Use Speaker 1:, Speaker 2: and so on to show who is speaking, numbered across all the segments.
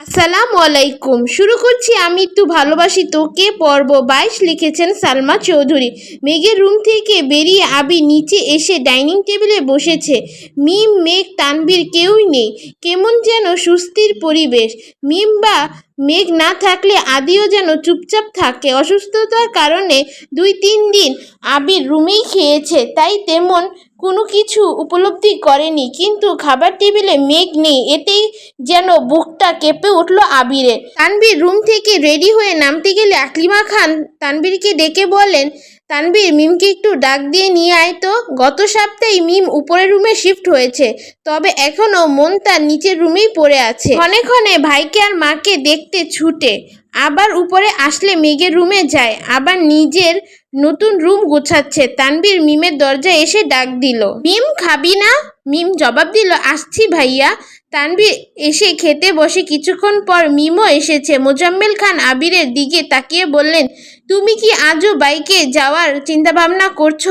Speaker 1: আসসালামু আলাইকুম। শুরু করছি আমি একটু ভালোবাসি তোকে, পর্ব বাইশ লিখেছেন সালমা চৌধুরী। মেঘের রুম থেকে বেরিয়ে আবি নিচে এসে ডাইনিং টেবিলে বসেছে। মিম, মেঘ তানবীর কেউই নেই। কেমন যেন সুস্থির পরিবেশ। মিম বা মেঘ না থাকলে আদিও যেন চুপচাপ থাকে। অসুস্থতার কারণে দুই তিন দিন আবির রুমেই খেয়েছে। তাই তেমন কোনো কিছু উপলব্ধি করেনি। কিন্তু খাবার টেবিলে মেঘ নেই, এতেই যেন বুকটা কেঁপে উঠল আবিরের। তানবীর রুম থেকে রেডি হয়ে নামতে গেলে আকলিমা খান তানবীরকে ডেকে বলেন তানবীর মিমকে একটু ডাক দিয়ে নিয়ে আয় তো। গত সপ্তাহে মিম উপরের রুমে শিফট হয়েছে, তবে এখনও মন তার নিচের রুমেই পড়ে আছে। ক্ষণে ক্ষণে ভাইকে আর মাকে দেখতে ছুটে, আবার উপরে আসলে মেঘের রুমে যায়, আবার নিজের নতুন রুম গোছাচ্ছে। তানবীর মিমের দরজায় এসে ডাক দিল, মিম, খাবি না? মিম জবাব দিল, আসছি ভাইয়া। তানভীর এসে খেতে বসে কিছুক্ষণ পর মিমও এসেছে। মোজাম্মেল খান আবিরের দিকে তাকিয়ে বললেন, তুমি কি আজও বাইকে যাওয়ার চিন্তাভাবনা করছ?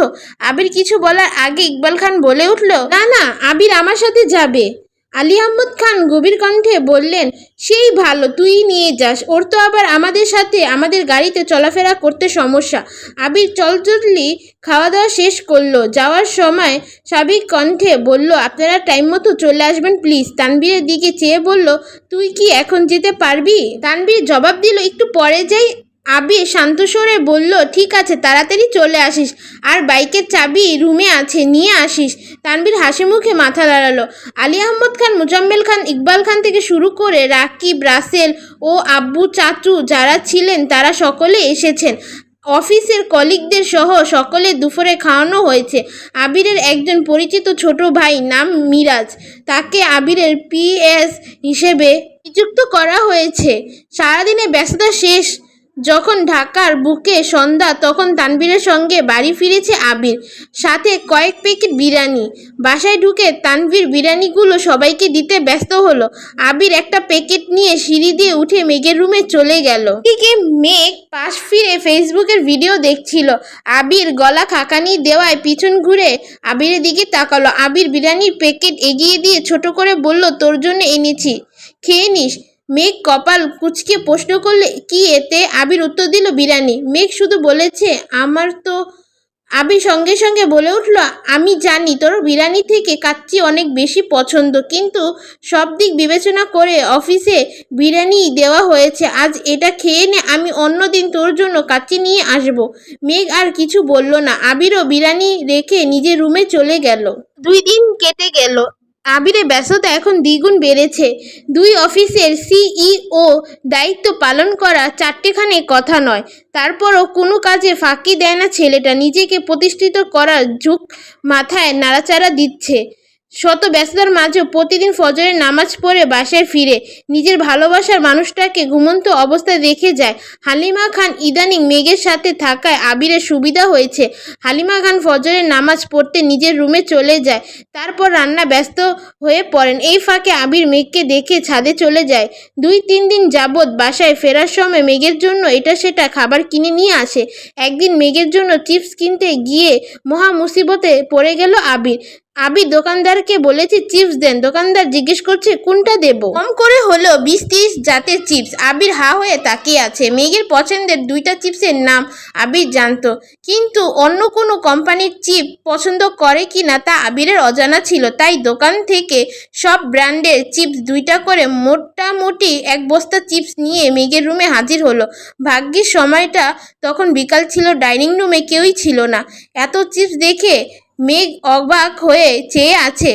Speaker 1: আবির কিছু বলার আগে ইকবাল খান বলে উঠল, না না, আবির আমার সাথে যাবে। আলী আহমদ খান গভীর কণ্ঠে বললেন, সেই ভালো, তুই নিয়ে যাস। ওর তো আবার আমাদের সাথে, আমাদের গাড়িতে চলাফেরা করতে সমস্যা। আবির চলচলি খাওয়া দাওয়া শেষ করল। যাওয়ার সময় স্বাভাবিক কণ্ঠে বলল, আপনারা টাইম মতো চলে আসবেন, প্লিজ। তানবীরের দিকে চেয়ে বলল, তুই কি এখন যেতে পারবি? তানবীর জবাব দিল, একটু পরে যাই। আবির শান্ত স্বরে বলল, ঠিক আছে, তাড়াতাড়ি চলে আসিস। আর বাইকের চাবি রুমে আছে, নিয়ে আসিস। তানবীর হাসি মুখে মাথা দাঁড়াল আলী আহমদ খান, মুজাম্মেল খান, ইকবাল খান থেকে শুরু করে রাকিব, রাসেল ও আব্বু, চাচু যারা ছিলেন, তারা সকলে এসেছেন। অফিসের কলিগদের সহ সকলে দুপুরে খাওয়ানো হয়েছে। আবিরের একজন পরিচিত ছোট ভাই নাম মিরাজ। তাকে আবিরের পিএস হিসেবে নিযুক্ত করা হয়েছে। সারাদিনে ব্যস্ততা শেষ। যখন ঢাকার বুকে সন্ধ্যা, তখন তানবীরের সঙ্গে বাড়ি ফিরেছে আবির। সাথে কয়েক প্যাকেট বিরিয়ানি। বাসায় ঢুকে তানভীর বিরিয়ানিগুলো সবাইকে দিতে ব্যস্ত হলো। আবির একটা প্যাকেট নিয়ে সিঁড়ি দিয়ে উঠে মেঘের রুমে চলে গেল। এদিকে মেঘ পাশ ফিরে ফেসবুকের ভিডিও দেখছিল। আবির গলা খাকানি দেওয়ায় পিছন ঘুরে আবিরের দিকে তাকালো। আবির বিরিয়ানির প্যাকেট এগিয়ে দিয়ে ছোট করে বলল, তোর জন্য এনেছি। খেয়ে নিস। মেঘ কপাল কুচকে প্রশ্ন করলে, কি এতে আবির উত্তর দিল বিরিয়ানি মেঘ শুধু বলেছে, আমার তো আবির সঙ্গে সঙ্গে বলে উঠল, আমি জানি তোর বিরিয়ানি থেকে কাচ্চি অনেক বেশি পছন্দ, কিন্তু সব দিক বিবেচনা করে অফিসে বিরিয়ানি দেওয়া হয়েছে। আজ এটা খেয়ে নে, আমি অন্যদিন তোর জন্য কাচ্চি নিয়ে আসব মেঘ আর কিছু বলল না। আবিরও বিরিয়ানি রেখে নিজের রুমে চলে গেল। দুই দিন কেটে গেল। আবিরের ব্যস্ততা এখন দ্বিগুণ বেড়েছে। দুই অফিসের সিইও দায়িত্ব পালন করা চারটেখানে কথা নয়। তারপরও কোনো কাজে ফাঁকি দেয় না ছেলেটা। নিজেকে প্রতিষ্ঠিত করার ঝুঁক মাথায় নাড়াচাড়া দিচ্ছে। শত ব্যস্ততার মাঝেও প্রতিদিন ফজরের নামাজ পড়ে বাসায় ফিরে নিজের ভালোবাসার মানুষটাকে ঘুমন্ত অবস্থায় দেখে যায়। হালিমা খান ইদানিং মেঘের সাথে থাকায় আবিরের সুবিধা হয়েছে। হালিমা খান ফজরের নামাজ পড়তে নিজের রুমে চলে যায়, তারপর রান্না ব্যস্ত হয়ে পড়েন। এই ফাঁকে আবির মেঘকে দেখে ছাদে চলে যায়। দুই তিন দিন যাবৎ বাসায় ফেরার সময় মেঘের জন্য এটা সেটা খাবার কিনে নিয়ে আসে। একদিন মেঘের জন্য চিপস কিনতে গিয়ে মহা মুসিবতে পড়ে গেল আবির। আবির দোকানদারকে বলেছে চিপস দেন। দোকানদার জিজ্ঞেস করছে, কোনটা দেব? কম করে হলো বিশ তিরিশ জাতের চিপস। আবির হা হয়ে তাকিয়ে আছে। মেঘের পছন্দের দুইটা চিপসের নাম আবির জানতো। কিন্তু অন্য কোনো কোম্পানির চিপ পছন্দ করে কি না তা আবিরের অজানা ছিল। তাই দোকান থেকে সব ব্র্যান্ডের চিপস দুইটা করে মোটামুটি এক বস্তা চিপস নিয়ে মেঘের রুমে হাজির হলো। ভাগ্যের সময়টা তখন বিকাল ছিল। ডাইনিং রুমে কেউই ছিল না। এত চিপস দেখে মেঘ অবাক হয়ে চেয়ে আছে।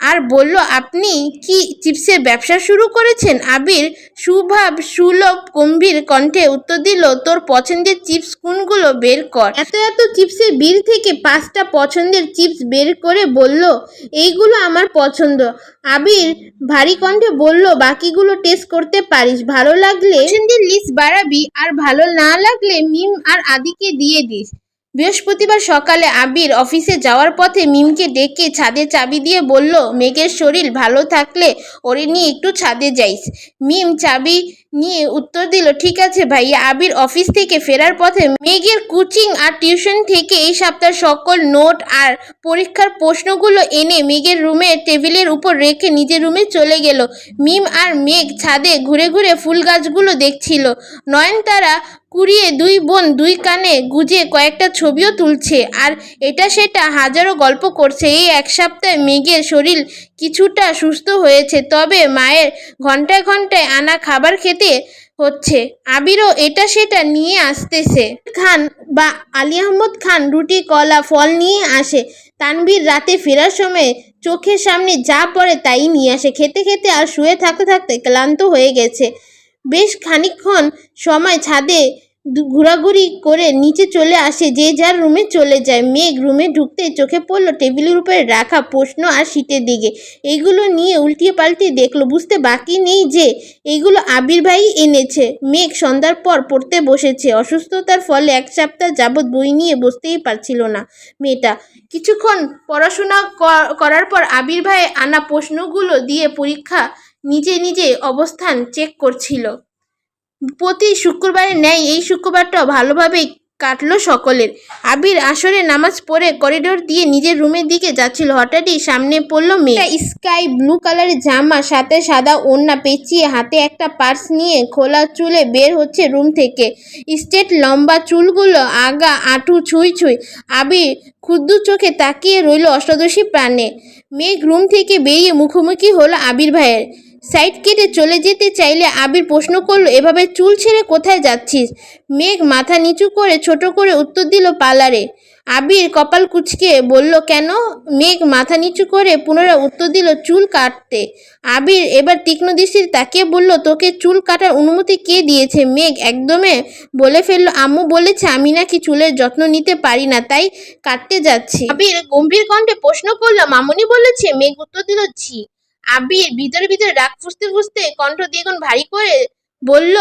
Speaker 1: আর বলল, আপনি কি চিপসের ব্যবসা শুরু করেছেন? আবির সুভাব সুলভ গম্ভীর কণ্ঠে উত্তর দিল, তোর পছন্দের চিপস কোনগুলো বের কর। এত এত চিপসের বিল থেকে পাঁচটা পছন্দের চিপস বের করে বলল, এইগুলো আমার পছন্দ। আবির ভারী কণ্ঠে বলল, বাকিগুলো টেস্ট করতে পারিস, ভালো লাগলে পছন্দের লিস্ট বাড়াবি, আর ভালো না লাগলে মিম আর আদিকে দিয়ে দিস। বৃহস্পতিবার সকালে আবির অফিসে যাওয়ার পথে মিমকে ডেকে ছাদে চাবি দিয়ে বলল, মেঘের শরীর ভালো থাকলে ওরে নিয়ে একটু ছাদে যাইস। মিম চাবি নিয়ে উত্তর দিল, ঠিক আছে ভাইয়া, আবির অফিস থেকে ফেরার পথে মেঘের কোচিং আর টিউশন থেকে এই সপ্তাহের সকল নোট আর পরীক্ষার প্রশ্নগুলো এনে মেঘের রুমে টেবিলের উপর রেখে নিজের রুমে চলে গেল। মিম আর মেঘ ছাদে ঘুরে ঘুরে ফুল গাছগুলো দেখছিল। নয়নতারা কুড়িয়ে দুই বোন দুই কানে গুজে কয়েকটা ছবিও তুলছে, আর এটা সেটা হাজারো গল্প করছে। এই এক সপ্তাহে মেঘের শরীর কিছুটা সুস্থ হয়েছে, তবে মায়ের ঘন্টায় ঘন্টায় আনা খাবার খেতে হচ্ছে। আবিরও এটা সেটা নিয়ে আসতেছে। খান বা আলী আহমদ খান রুটি, কলা, ফল নিয়ে আসে। তানভীর রাতে ফেরার সময় চোখের সামনে যা পড়ে তাই নিয়ে আসে। খেতে খেতে আর শুয়ে থাকতে থাকতে ক্লান্ত হয়ে গেছে। বেশ খানিকক্ষণ সময় ছাদে ঘোরাঘুরি করে নিচে চলে আসে, যে যার রুমে চলে যায়। মেঘ রুমে ঢুকতে চোখে পড়ল টেবিলের উপরে রাখা প্রশ্ন আর শীতের দিকে। এইগুলো নিয়ে উল্টিয়ে পাল্টিয়ে দেখল, বুঝতে বাকি নেই যে এইগুলো আবির ভাই এনেছে। মেঘ সন্ধ্যার পর পড়তে বসেছে। অসুস্থতার ফলে এক সপ্তাহ যাবৎ বই নিয়ে বসতেই পারছিল না মেয়েটা। কিছুক্ষণ পড়াশোনা কর- করার পর আবির ভাই আনা প্রশ্নগুলো দিয়ে পরীক্ষা নিজে নিজে অবস্থান চেক করছিল। প্রতি শুক্রবারের ন্যায় এই শুক্রবারটাও ভালোভাবেই কাটলো সকলের। আবির আসরে নামাজ পড়ে করিডোর দিয়ে নিজের রুমের দিকে যাচ্ছিল। হঠাৎই সামনে পড়ল মেয়ে। স্কাই ব্লু কালারের জামা, সাথে সাদা ওড়না পেঁচিয়ে হাতে একটা পার্স নিয়ে খোলা চুলে বের হচ্ছে রুম থেকে। স্টেট লম্বা চুলগুলো আগা, আঁটু ছুঁই ছুঁই। আবির ক্ষুদ্র চোখে তাকিয়ে রইল অষ্টাদশী প্রাণে। মেঘ রুম থেকে বেরিয়ে মুখোমুখি হলো আবির ভাইয়ের। সাইড কেটে চলে যেতে চাইলে আবির প্রশ্ন করল, এভাবে চুল ছেড়ে কোথায় যাচ্ছিস? মেঘ মাথা নিচু করে ছোট করে উত্তর দিল পার্লারে। আবির কপাল কুচকে বলল, কেন? মেঘ মাথা নিচু করে পুনরায় উত্তর দিল, চুল কাটতে। আবির এবার তীক্ষ্ণ দৃষ্টিতে তাকিয়ে বলল, তোকে চুল কাটার অনুমতি কে দিয়েছে? মেঘ একদমে বলে ফেলল, আম্মু বলেছে আমি নাকি চুলের যত্ন নিতে পারি না, তাই কাটতে যাচ্ছি। আবির গম্ভীর কণ্ঠে প্রশ্ন করল, মামুনি বলেছে? মেঘ উত্তর দিল, ছি। আবির ভিতরে ভিতরে রাগ ফুসতে ফুসতে কণ্ঠ দ্বিগুণ ভারী করে বলল,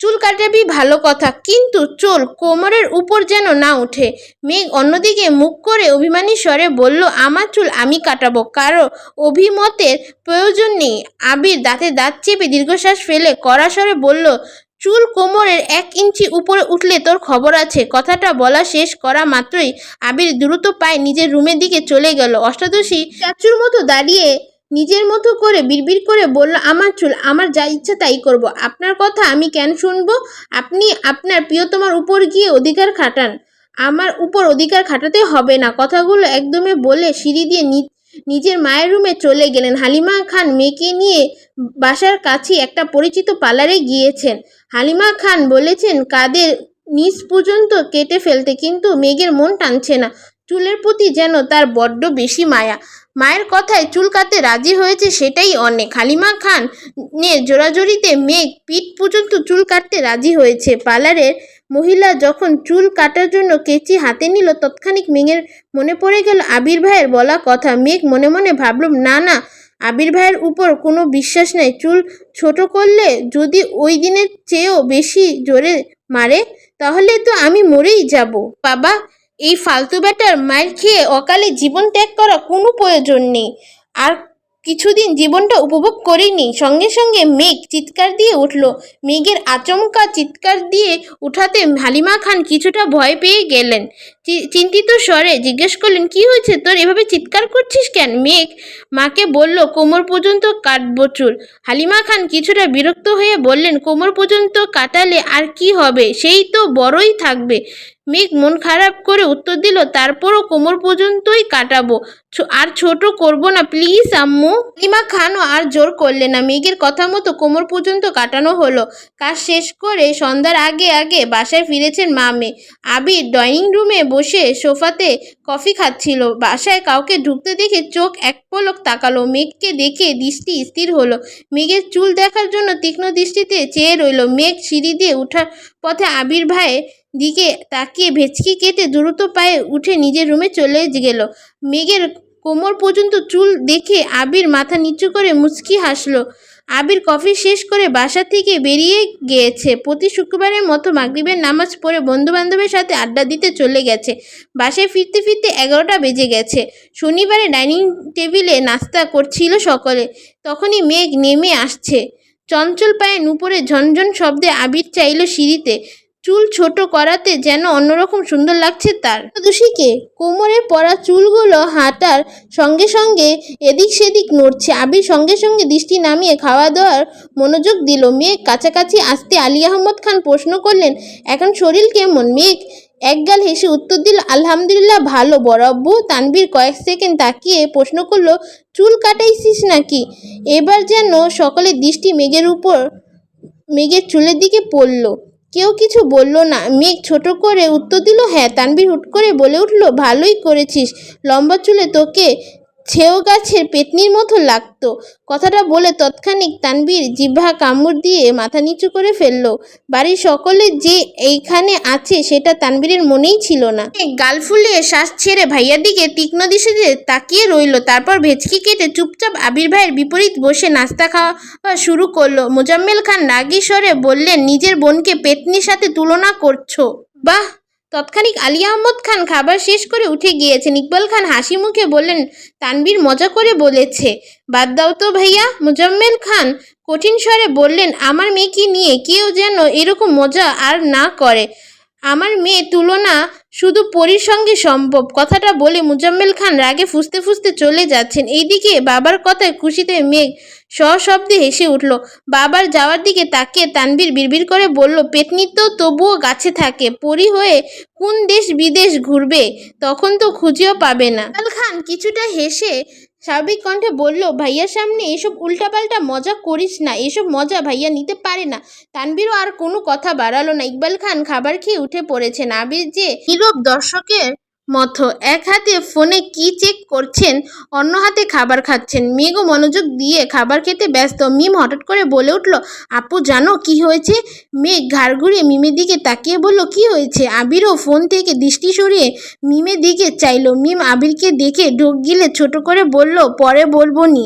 Speaker 1: চুল কাটাবি ভালো কথা, কিন্তু চুল কোমরের উপর যেন না ওঠে মেঘ অন্যদিকে মুখ করে অভিমানী স্বরে বলল, আমার চুল আমি কাটাবো, কারও অভিমতের প্রয়োজন নেই। আবির দাঁতে দাঁত চেপে দীর্ঘশ্বাস ফেলে কড়া স্বরে বলল, চুল কোমরের এক ইঞ্চি উপরে উঠলে তোর খবর আছে। কথাটা বলা শেষ করা মাত্রই আবির দ্রুত পায়ে নিজের রুমের দিকে চলে গেল। অষ্টাদশী চাচুর মতো দাঁড়িয়ে নিজের মতো করে বিড়বিড় করে বলল, আমার চুল, আমার যা ইচ্ছা তাই করব। আপনার কথা আমি কেন শুনব? আপনি আপনার প্রিয়তমার উপর গিয়ে অধিকার খাটান। আমার উপর অধিকার খাটাতে হবে না। কথাগুলো একদমই বলে সিঁড়ি দিয়ে নিজের মায়ের রুমে চলে গেলেন। হালিমা খান মেয়েকে নিয়ে বাসার কাছে একটা পরিচিত পার্লারে গিয়েছেন। হালিমা খান বলেছেন, কাদের নিচ পর্যন্ত কেটে ফেলতে কিন্তু মেঘের মন টানছে না। চুলের প্রতি যেন তার বড্ড বেশি মায়া। মায়ের কথায় চুল কাটতে রাজি হয়েছে সেটাই অনেক হালিমা খান নে জোরাজোরিতে মেঘ পিঠ পর্যন্ত চুল কাটতে রাজি হয়েছে। পার্লারের মহিলা যখন চুল কাটার জন্য কেচি হাতে নিল, তৎক্ষণিক মেঘের মনে পড়ে গেল আবির ভাইয়ের বলা কথা। মেঘ মনে মনে ভাবল, না না, আবির ভাইয়ের উপর কোনো বিশ্বাস নেই। চুল ছোট করলে যদি ওই দিনের চেয়েও বেশি জোরে মারে, তাহলে তো আমি মরেই যাব। বাবা এই ফালতু ব্যাটার মায়ের খেয়ে অকালে জীবন ত্যাগ করা কোনো প্রয়োজন নেই। আর কিছুদিন জীবনটা উপভোগ করিনি। সঙ্গে সঙ্গে মেঘ চিৎকার দিয়ে উঠল। মেঘের আচমকা চিৎকার দিয়ে উঠাতে হালিমা খান কিছুটা ভয় পেয়ে গেলেন। চিন্তিত স্বরে জিজ্ঞেস করলেন, কি হয়েছে তোর? এভাবে চিৎকার করছিস কেন? মেঘ, মাকে বলল, কোমর পর্যন্ত কাটবো চুল হালিমা খান কিছুটা বিরক্ত হয়ে বললেন, কোমর পর্যন্ত কাটালে আর কি হবে? সেই তো বড়ই থাকবে। মেঘ মন খারাপ করে উত্তর দিল, তারপরও কোমর পর্যন্তই কাটাবো। আর ছোট করব না, প্লিজ, আম্মু। লিমা খানও আর জোর করলে না। মেঘের কথা মতো কোমর পর্যন্ত কাটানো হলো। কাজ শেষ করে সন্ধ্যার আগে আগে বাসায় ফিরেছেন মা মেয়ে আবির ডাইনিং রুমে বসে সোফাতে কফি খাচ্ছিল। বাসায় কাউকে ঢুকতে দেখে চোখ এক পলক তাকালো। মেঘকে দেখে দৃষ্টি স্থির হলো। মেঘের চুল দেখার জন্য তীক্ষ্ণ দৃষ্টিতে চেয়ে রইল। মেঘ সিঁড়ি দিয়ে উঠার পথে আবির ভাইয়ের দিকে তাকিয়ে ভেচকি কেটে দ্রুত পায়ে উঠে নিজের রুমে চলে গেল। মেঘের কোমর পর্যন্ত চুল দেখে আবির মাথা নিচু করে মুচকি হাসলো। আবির কফি শেষ করে বাসা থেকে বেরিয়ে গিয়েছে। প্রতি শুক্রবারের মতো মাগরিবের নামাজ পড়ে বন্ধুবান্ধবের সাথে আড্ডা দিতে চলে গেছে। বাসায় ফিরতে ফিরতে এগারোটা বেজে গেছে। শনিবারে ডাইনিং টেবিলে নাস্তা করছিল সকলে। তখনই মেঘ নেমে আসছে। চঞ্চল পায়ে নুপুরে ঝনঝন শব্দে আবির চাইল সিঁড়িতে। চুল ছোট করাতে যেন অন্যরকম সুন্দর লাগছে তার। দোষীকে কোমরে পড়া চুলগুলো হাঁটার সঙ্গে সঙ্গে এদিক সেদিক নড়ছে। আবির সঙ্গে সঙ্গে দৃষ্টি নামিয়ে খাওয়া দাওয়ার মনোযোগ দিল। মেঘ কাছাকাছি আসতে আলী আহমদ খান প্রশ্ন করলেন, এখন শরীর কেমন মেঘ? একগাল হেসে উত্তর দিল, আলহামদুলিল্লাহ ভালো বরাব্বু তানবীর কয়েক সেকেন্ড তাকিয়ে প্রশ্ন করল, চুল কাটাইছিস নাকি? এবার যেন সকলের দৃষ্টি মেঘের উপর, মেঘের চুলের দিকে পড়ল। কেউ কিছু বলল না। মেঘ ছোট করে উত্তর দিল হ্যাঁ তানবীর হুট করে বলে উঠল, ভালোই করেছিস। লম্বা চুলে তোকে ছেও গাছের পেতনির মতো লাগতো। কথাটা বলে তৎক্ষণিক তানবীর জিভা কামড় দিয়ে মাথা নিচু করে ফেলল। বাড়ির সকলে যে এইখানে আছে সেটা তানবীরের মনেই ছিল না। গাল ফুলিয়ে শ্বাস ছেড়ে ভাইয়ার দিকে তীক্ষ্ণ দৃষ্টিতে তাকিয়ে রইল। তারপর ভেচকি কেটে চুপচাপ আবির ভাইয়ের বিপরীত বসে নাস্তা খাওয়া শুরু করল। মোজাম্মেল খান রাগী স্বরে বললেন, নিজের বোনকে পেতনির সাথে তুলনা করছ? বাহ! তৎক্ষণিক আলী আহমদ খান খাবার শেষ করে উঠে গিয়েছেন। ইকবাল খান হাসি মুখে বললেন তানবীর মজা করে বলেছে। বাদ দাও তো ভাইয়া। মুজাম্মেল খান কঠিন স্বরে বললেন, আমার মেয়েকে নিয়ে কেউ যেন এরকম মজা আর না করে। আমার মেয়ে তুলনা শুধু পরীর সঙ্গে সম্ভব। কথাটা বলে মুজাম্মেল খান রাগে ফুসতে ফুসতে চলে যাচ্ছেন। এইদিকে বাবার কথায় খুশিতে মেঘ সশব্দে হেসে উঠল। বাবার যাওয়ার দিকে তাকিয়ে তানবীর বিড়বিড় করে বলল, পেতনি তো তবুও গাছে থাকে, পরি হয়ে কোন দেশ বিদেশ ঘুরবে? তখন তো খুঁজেও পাবে না। খান কিছুটা হেসে স্বাভাবিক কণ্ঠে বলল, ভাইয়ার সামনে এসব উল্টাপাল্টা মজা করিস না, এসব মজা ভাইয়া নিতে পারে না। তানবিরও আর কোনো কথা বাড়ালো না। ইকবাল খান খাবার খেয়ে উঠে পড়েছেন। আবির যে নীরব দর্শকের মতো এক হাতে ফোনে কি চেক করছেন, অন্য হাতে খাবার খাচ্ছেন। মেঘও মনোযোগ দিয়ে খাবার খেতে ব্যস্ত। মিম হঠাৎ করে বলে উঠল, আপু, জানো কি হয়েছে? মেঘ ঘাড় ঘুরিয়ে মিমের দিকে তাকিয়ে বলল, কি হয়েছে? আবিরও ফোন থেকে দৃষ্টি সরিয়ে মিমের দিকে চাইলো। মিম আবিরকে দেখে ঢোক গিলে ছোট করে বলল, পরে বলব নি।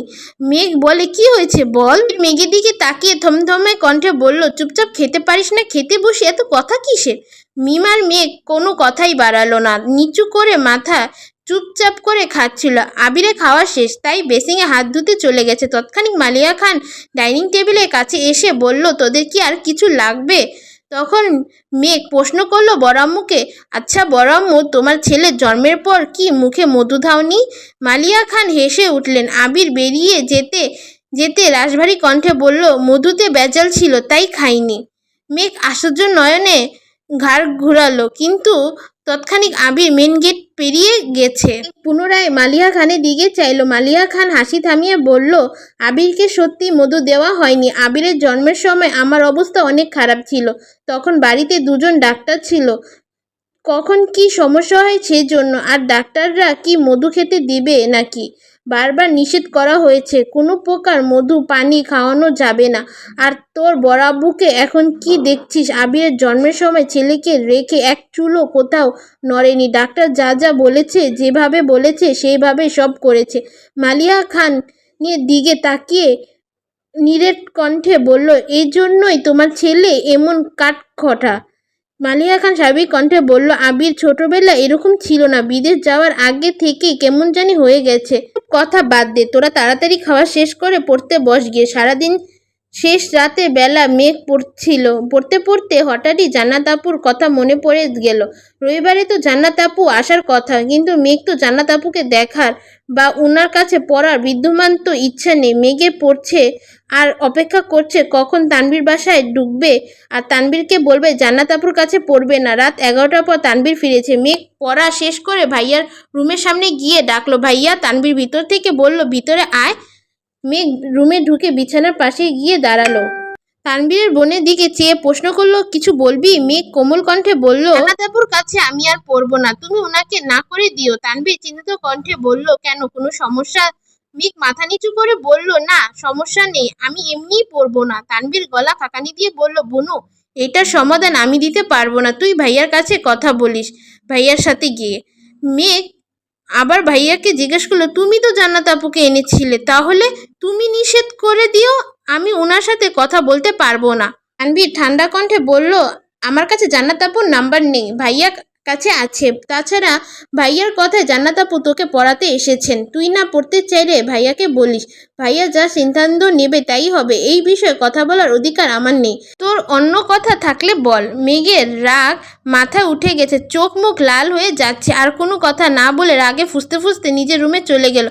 Speaker 1: মেঘ বলে, কি হয়েছে বল? মেঘের দিকে তাকিয়ে থমথমে কণ্ঠে বলল, চুপচাপ খেতে পারিস না? খেতে বসে এত কথা কিসের? মিম আর মেঘ কোনো কথাই বাড়ালো না। নিচু করে মাথা চুপচাপ করে খাচ্ছিল। আবিরে খাওয়া শেষ, তাই বেসিংয়ে হাত ধুতে চলে গেছে। তৎক্ষণিক মালিয়া খান ডাইনিং টেবিলের কাছে এসে বলল, তোদের কি আর কিছু লাগবে? তখন মেঘ প্রশ্ন করল বড়াম্মুকে আচ্ছা বড়াম্মু তোমার ছেলের জন্মের পর কি মুখে মধু ধাওনি মালিয়া খান হেসে উঠলেন। আবির বেরিয়ে যেতে যেতে রাশভারী কণ্ঠে বলল, মধুতে বেজাল ছিল, তাই খাইনি। মেঘ আশ্চর্য নয়নে ঘাড় ঘুরালো, কিন্তু তৎক্ষণিক আবির মেন গেট পেরিয়ে গেছে। পুনরায় মালিয়া খানের দিকে চাইলো। মালিয়া খান হাসি থামিয়ে বলল, আবিরকে সত্যি মধু দেওয়া হয়নি। আবিরের জন্মের সময় আমার অবস্থা অনেক খারাপ ছিল। তখন বাড়িতে দুজন ডাক্তার ছিল। কখন কি সমস্যা হয় সেই জন্য আর ডাক্তাররা কি মধু খেতে দিবে নাকি? বারবার নিষেধ করা হয়েছে, কোনো প্রকার মধু, পানি খাওয়ানো যাবে না। আর তোর বড়াব্বুকে এখন কি দেখছিস? আবিরের জন্মের সময় ছেলেকে রেখে এক চুলো কোথাও নড়েনি। ডাক্তার যা যা বলেছে, যেভাবে বলেছে সেইভাবে সব করেছে। মালিয়া খান নিয়ে দিকে তাকিয়ে নীরের কণ্ঠে বলল, এই জন্যই তোমার ছেলে এমন কাঠখটা। মালিয়া খান স্বাভাবিক কণ্ঠে বলল, আবির ছোটবেলা এরকম ছিল না। বিদেশ যাওয়ার আগে থেকেই কেমন জানি হয়ে গেছে। কথা বাদ দে, তোরা তাড়াতাড়ি খাওয়া শেষ করে পড়তে বস গিয়ে। সারাদিন শেষ রাতে বেলা মেঘ পড়ছিল। পড়তে পড়তে হঠাৎই জান্নাত আপুর কথা মনে পড়ে গেল। রবিবারে তো জান্নাত আপু আসার কথা, কিন্তু মেঘ তো জান্নাত আপুকে দেখার বা উনার কাছে পড়ার বিদ্যমান তো ইচ্ছা নেই। মেঘে পড়ছে আর অপেক্ষা করছে কখন তানবীর বাসায় ঢুকবে আর তানবীরকে বলবে, জান্নাত আপুর কাছে পড়বে না। রাত এগারোটার পর তানবীর ফিরেছে। মেঘ পড়া শেষ করে ভাইয়ার রুমের সামনে গিয়ে ডাকলো। ভাইয়া তানবীর ভিতর থেকে বলল, ভিতরে আয়। মেঘ রুমে ঢুকে বিছানার পাশে গিয়ে দাঁড়াল। তানবীরের বোনের দিকে চেয়ে প্রশ্ন করল, কিছু বলবি? মেঘ কোমল কণ্ঠে বলল জান্নাতাপুর কাছে আমি আর পড়ব না, তুমি ওনাকে না করে দিও। তানবীর চিন্তিত কণ্ঠে বলল, কেন, কোনো সমস্যা? মেঘ মাথা নিচু করে বলল, না, সমস্যা নেই, আমি এমনিই পড়ব না। তানবীর গলা কাকানি দিয়ে বলল, বনু, এটার সমাধান আমি দিতে পারব না, তুই ভাইয়ার কাছে কথা বলিস, ভাইয়ার সাথে গিয়ে। মেঘ আবার ভাইয়াকে জিজ্ঞেস করল, তুমি তো জান্নাত আপুকে এনেছিলে, তাহলে তুমি নিষেধ করে দিও, আমি ওনার সাথে কথা বলতে পারব না। তানভীর ঠান্ডা কণ্ঠে বলল, আমার কাছে জান্নাত আপুর নাম্বার নেই, ভাইয়া কাছে আছে। তাছাড়া ভাইয়ার কথায় জান্নাত আপু তোকে পড়াতে এসেছেন। তুই না পড়তে চাইলে ভাইয়াকে বলিস ভাইয়া যা সিদ্ধান্ত নেবে তাই হবে। এই বিষয়ে কথা বলার অধিকার আমার নেই। তোর অন্য কথা থাকলে বল। মেঘের রাগ মাথায় উঠে গেছে। চোখ মুখ লাল হয়ে যাচ্ছে। আর কোনো কথা না বলে রাগে ফুসতে ফুসতে নিজের রুমে চলে গেল।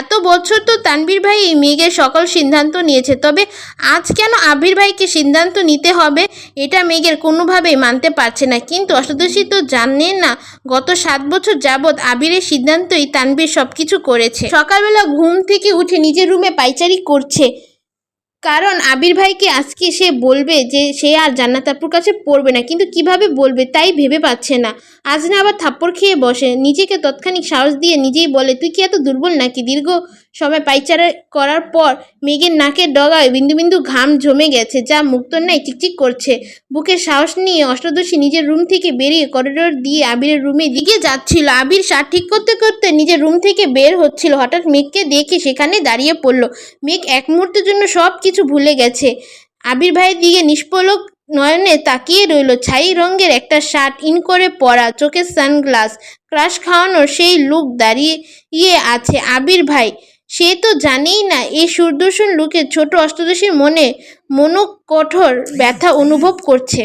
Speaker 1: এত বছর তো তানবীর ভাই এই মেঘের সকল সিদ্ধান্ত নিয়েছে। তবে আজ কেন আবির ভাইকে সিদ্ধান্ত নিতে হবে, এটা মেঘের কোনোভাবেই মানতে পারছে না। কিন্তু অষ্টাদশী তো জানে না, গত সাত বছর যাবৎ আবিরের সিদ্ধান্তই তানবীর সব কিছু করেছে। সকালবেলা ঘুম থেকে উঠে নিজের রুমে পাইচারি করছে। কারণ আবির ভাইকে আজকে সে বলবে যে, সে আর জান্নাত আপুর কাছে পড়বে না। কিন্তু কীভাবে বলবে তাই ভেবে পাচ্ছে না। আজ না আবার থাপ্পড় খেয়ে বসে। নিজেকে তৎক্ষণিক সাহস দিয়ে নিজেই বলে, তুই কি এত দুর্বল নাকি দীর্ঘ সময় পাইচারা করার পর মেঘের নাকের ডগায় বিন্দু বিন্দু ঘাম জমে গেছে, যা মুক্তর ন্যায় চিকচিক করছে। বুকে সাহস নিয়ে অষ্টাদশী নিজের রুম থেকে বেরিয়ে করিডোর দিয়ে আবিরের রুমে দিকে যাচ্ছিল। আবির শার্ট ঠিক করতে করতে নিজের রুম থেকে বের হচ্ছিল। হঠাৎ মেঘকে দেখে সেখানে দাঁড়িয়ে পড়ল। মেঘ এক মুহূর্তের জন্য সব কিছু ভুলে গেছে। আবির ভাইয়ের দিকে নিষ্পলক নয়নে তাকিয়ে রইল। ছাই রঙের একটা শার্ট ইন করে পরা চোখে সানগ্লাস, ক্রাশ খাওয়ানোর সেই লুক দাঁড়িয়ে আছে আবির ভাই। সে তো জানেই না এই সুদর্শন লোকের ছোট অষ্টাদশীর মনে মনোকঠোর ব্যথা অনুভব করছে।